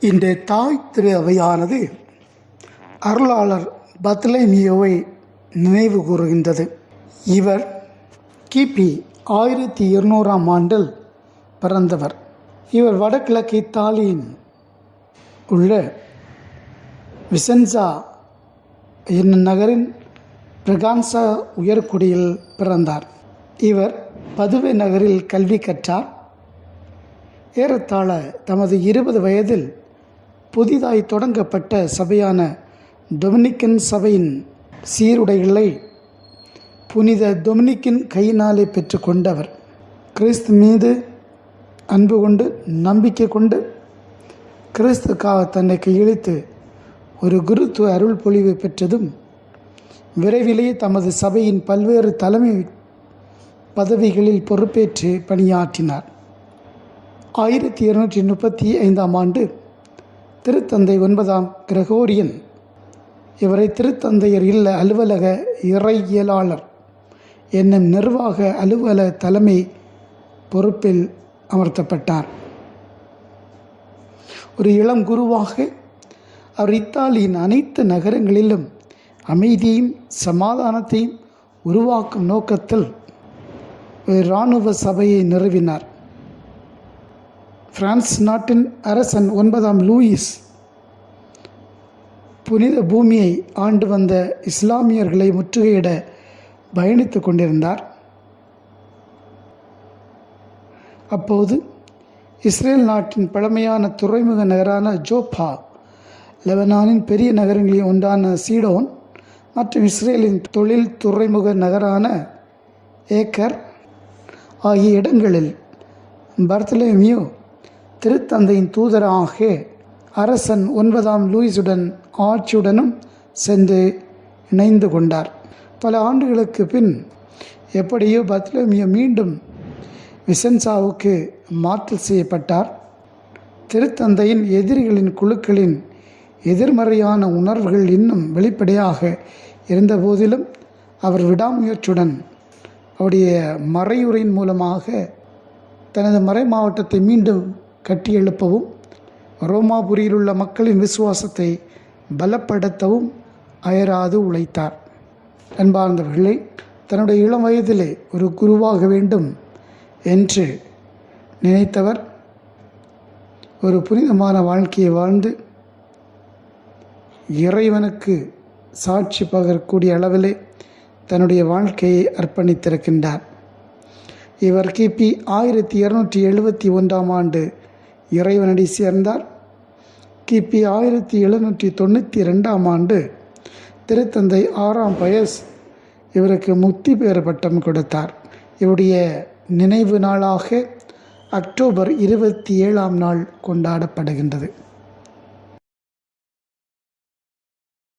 இந்த தாய் திரு அவையானது அருளாளர் பத்லேமியோவை நினைவு கூறுகின்றது. இவர் கிபி ஆயிரத்தி இருநூறாம் ஆண்டில் பிறந்தவர். இவர் வடகிழக்கு இத்தாலியின் உள்ள விசென்சா என்னும் நகரின் பிரகான்சா உயர்குடியில் பிறந்தார். இவர் பதுவை நகரில் கல்வி கற்றார். ஏறத்தாழ தமது இருபது வயதில் புதிதாய் தொடங்கப்பட்ட சபையான டொமினிக்கன் சபையின் சீருடைகளை புனித டொமினிக்கின் கையினாலே பெற்றுக்கொண்டவர். கிறிஸ்து மீது அன்பு கொண்டு நம்பிக்கை கொண்டு கிறிஸ்துக்காக தன்னை கையெழுத்து ஒரு குருத்துவ அருள் பொழிவு பெற்றதும் விரைவிலேயே தமது சபையின் பல்வேறு தலைமை பதவிகளில் பொறுப்பேற்று பணியாற்றினார். ஆயிரத்தி இருநூற்றி முப்பத்தி ஐந்தாம் ஆண்டு திருத்தந்தை ஒன்பதாம் கிரகோரியன். இவரை திருத்தந்தையர் இல்ல அலுவலக இறையியலாளர். என்னும் நிர்வாக அலுவல தலைமை பொறுப்பில் அமர்த்தப்பட்டார். ஒரு இளம் குருவாக அவர் இத்தாலியின் அனைத்து நகரங்களிலும் அமைதியும் சமாதானத்தையும் உருவாக்கும் நோக்கத்தில் இராணுவ சபையை நிறுவினார். பிரான்ஸ் நாட்டின் அரசன் ஒன்பதாம் லூயிஸ் புனித பூமியை ஆண்டு வந்த இஸ்லாமியர்களை முற்றுகையிட பயணித்து கொண்டிருந்தார். அப்போது இஸ்ரேல் நாட்டின் பழமையான துறைமுக நகரான ஜோப்பா லெபனானின் பெரிய நகரங்களில் ஒன்றான சீடோன் மற்றும் இஸ்ரேலின் தொழில் துறைமுக நகரான ஏக்கர் ஆகிய இடங்களில் பர்தலேமியோ திருத்தந்தையின் தூதராக அரசன் ஒன்பதாம் லூயிஸுடன் ஆட்சியுடனும் சென்று இணைந்து கொண்டார். பல ஆண்டுகளுக்கு பின் எப்படியோ பத்லோமியோ மீண்டும் விசன்சாவுக்கு மாற்றல் செய்யப்பட்டார். திருத்தந்தையின் எதிரிகளின் குழுக்களின் எதிர்மறையான உணர்வுகள் இன்னும் வெளிப்படையாக இருந்தபோதிலும் அவர் விடாமுயற்சியுடன் அவருடைய மறையுரையின் மூலமாக தனது மறை மாவட்டத்தை மீண்டும் கட்டியெழுப்பவும் ரோமாபுரியில் உள்ள மக்களின் விசுவாசத்தை பலப்படுத்தவும் அயராது உழைத்தார். அன்பார்ந்தவர்களே தன்னுடைய இளம் வயதிலே ஒரு குருவாக வேண்டும் என்று நினைத்தவர் ஒரு புனிதமான வாழ்க்கையை வாழ்ந்து இறைவனுக்கு சாட்சி பகரக்கூடிய அளவிலே தன்னுடைய வாழ்க்கையை அர்ப்பணித்திருக்கின்றார். இவர் கிபி ஆயிரத்தி இரநூற்றி எழுபத்தி ஒன்றாம் ஆண்டு இறைவனடி சேர்ந்தார். கிபி ஆயிரத்தி எழுநூற்றி தொண்ணூற்றி ரெண்டாம் ஆண்டு திருத்தந்தை ஆறாம் பயஸ் இவருக்கு முக்தி பெயர் பட்டம் கொடுத்தார். இவருடைய நினைவு நாளாக அக்டோபர் இருபத்தி ஏழாம் நாள் கொண்டாடப்படுகின்றது.